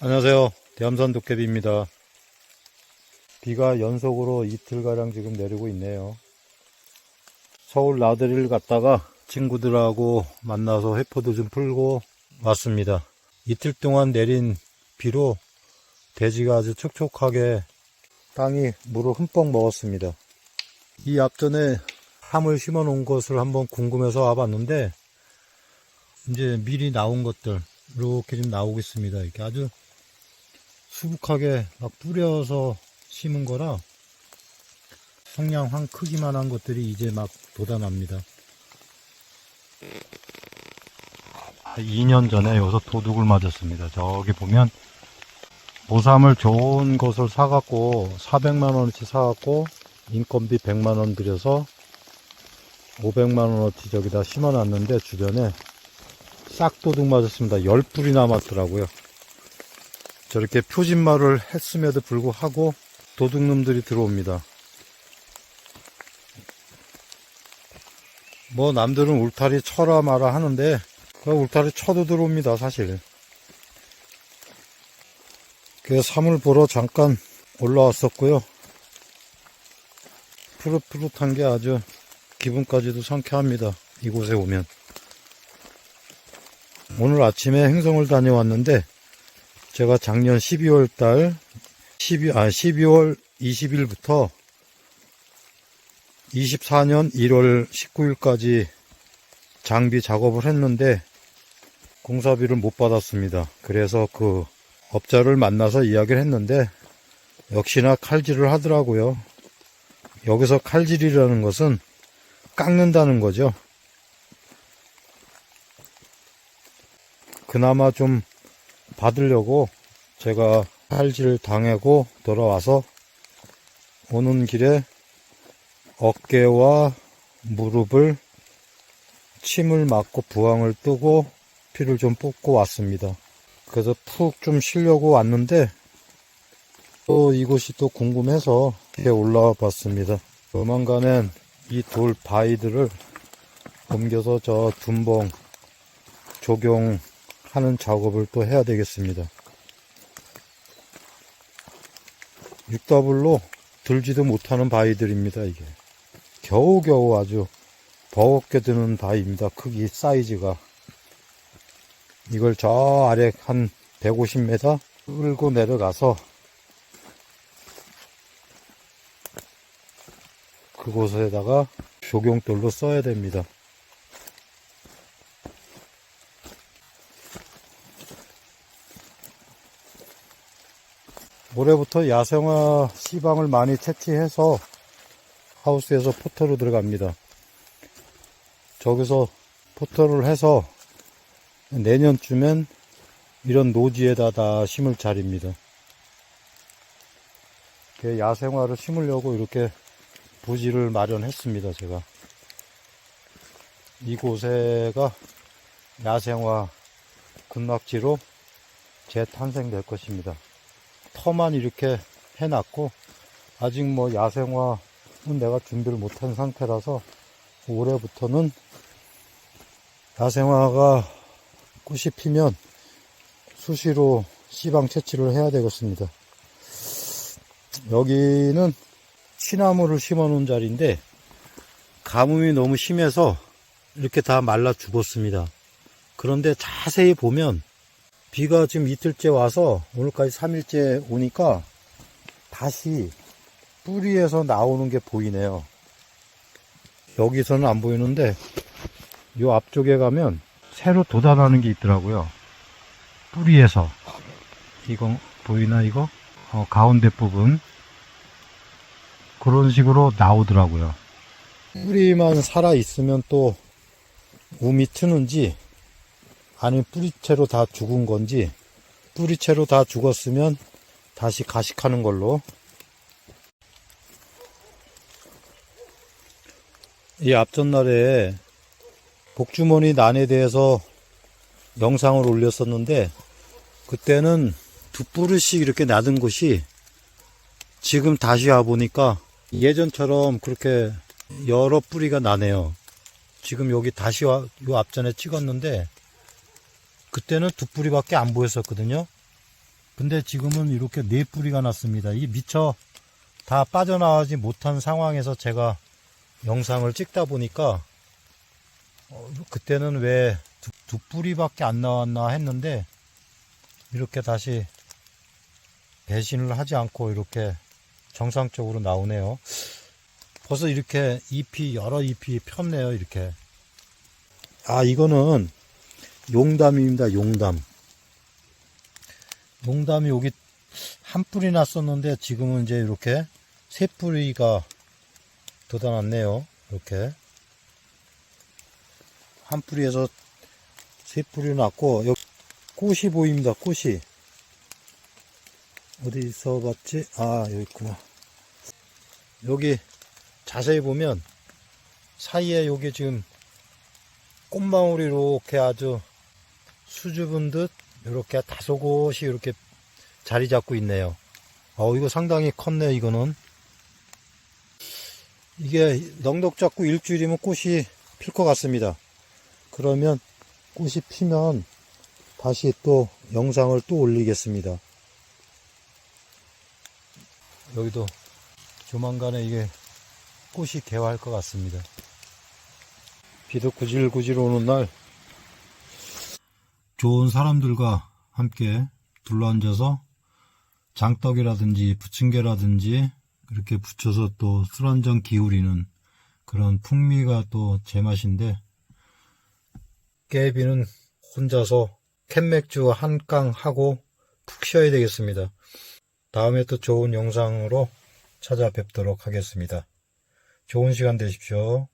안녕하세요. 대암산 도깨비입니다. 비가 연속으로 이틀가량 지금 내리고 있네요. 서울 나들이를 갔다가 친구들하고 만나서 회포도 좀 풀고 왔습니다. 이틀 동안 내린 비로 대지가 아주 촉촉하게 땅이 물을 흠뻑 먹었습니다. 이 앞전에 함을 심어 놓은 것을 한번 궁금해서 와봤는데 이제 미리 나온 것들 이렇게 좀 나오고 있습니다. 이렇게 아주 수북하게 막 뿌려서 심은 거라 성냥 한 크기만 한 것들이 이제 막 돋아납니다. 2년 전에 여기서 도둑을 맞았습니다. 저기 보면 보삼을 좋은 것을 사갖고 400만원어치 사갖고 인건비 100만원 들여서 500만원어치 저기다 심어놨는데 주변에 싹 도둑 맞았습니다. 10불이 남았더라고요. 저렇게 표진말을 했음에도 불구하고 도둑놈들이 들어옵니다. 뭐 남들은 울타리 쳐라 마라 하는데 그 울타리 쳐도 들어옵니다 사실. 그래서 사물 보러 잠깐 올라왔었고요. 푸릇푸릇한 게 아주 기분까지도 상쾌합니다. 이곳에 오면. 오늘 아침에 행성을 다녀왔는데 제가 작년 12월 달 12, 아, 12월 20일부터 24년 1월 19일까지 장비 작업을 했는데 공사비를 못 받았습니다. 그래서 그 업자를 만나서 이야기를 했는데 역시나 칼질을 하더라고요. 여기서 칼질이라는 것은 깎는다는 거죠. 그나마 좀 받으려고 제가 칼질 당하고 돌아와서 오는 길에 어깨와 무릎을 침을 맞고 부항을 뜨고 피를 좀 뽑고 왔습니다. 그래서 푹 좀 쉬려고 왔는데 또 이곳이 또 궁금해서 이렇게 올라와 봤습니다. 조만간엔 이 돌 바위들을 옮겨서 저 둔봉 조경 하는 작업을 또 해야 되겠습니다. 육더블로 들지도 못하는 바위들입니다, 이게. 겨우겨우 아주 버겁게 드는 바위입니다. 크기, 사이즈가. 이걸 저 아래 한 150m 끌고 내려가서 그곳에다가 조경돌로 써야 됩니다. 올해부터 야생화 씨방을 많이 채취해서 하우스에서 포터로 들어갑니다. 저기서 포터를 해서 내년쯤엔 이런 노지에다 다 심을 자리입니다. 그 야생화를 심으려고 이렇게 부지를 마련했습니다, 제가. 이곳에가 야생화 군락지로 재탄생될 것입니다. 터만 이렇게 해놨고, 아직 뭐 야생화는 내가 준비를 못한 상태라서 올해부터는 야생화가 꽃이 피면 수시로 씨방 채취를 해야 되겠습니다. 여기는 취나무를 심어 놓은 자리인데 가뭄이 너무 심해서 이렇게 다 말라 죽었습니다. 그런데 자세히 보면 비가 지금 이틀째 와서 오늘까지 3일째 오니까 다시 뿌리에서 나오는 게 보이네요. 여기서는 안 보이는데 요 앞쪽에 가면 새로 돋아나는 게 있더라고요. 뿌리에서 이거 보이나 이거? 어, 가운데 부분 그런 식으로 나오더라고요. 뿌리만 살아 있으면 또 움이 트는지 아니면 뿌리채로 다 죽은 건지 뿌리채로 다 죽었으면 다시 가식하는 걸로 이 앞전날에 복주머니 난에 대해서 영상을 올렸었는데 그때는 두 뿌리씩 이렇게 나던 곳이 지금 다시 와보니까 예전처럼 그렇게 여러 뿌리가 나네요. 지금 여기 다시 와, 요 앞전에 찍었는데 그때는 두 뿌리밖에 안 보였었거든요. 근데 지금은 이렇게 네 뿌리가 났습니다. 이 미처 다 빠져나가지 못한 상황에서 제가 영상을 찍다 보니까 어, 그때는 왜 두, 두 뿌리밖에 안 나왔나 했는데 이렇게 다시 배신을 하지 않고 이렇게 정상적으로 나오네요. 벌써 이렇게 잎이 여러 잎이 폈네요. 이렇게. 아 이거는 용담입니다. 용담. 용담이 여기 한 뿌리 났었는데 지금은 이제 이렇게 세 뿌리가 돋아났네요. 이렇게 한 뿌리에서 세 뿌리 났고 여기 꽃이 보입니다. 꽃이 어디서 봤지? 아 여기 있구나. 여기 자세히 보면 사이에 여기 지금 꽃망울이 이렇게 아주 수줍은 듯 이렇게 다소 곳이 이렇게 자리 잡고 있네요. 어, 이거 상당히 컸네, 이거는. 이게 넉넉 잡고 일주일이면 꽃이 필 것 같습니다. 그러면 꽃이 피면 다시 또 영상을 또 올리겠습니다. 여기도 조만간에 이게 꽃이 개화할 것 같습니다. 비도 구질구질 오는 날 좋은 사람들과 함께 둘러앉아서 장떡이라든지 부침개라든지 그렇게 붙여서 또 술 한 잔 기울이는 그런 풍미가 또 제맛인데 깨비는 혼자서 캔맥주 한 깡 하고 푹 쉬어야 되겠습니다. 다음에 또 좋은 영상으로 찾아뵙도록 하겠습니다. 좋은 시간 되십시오.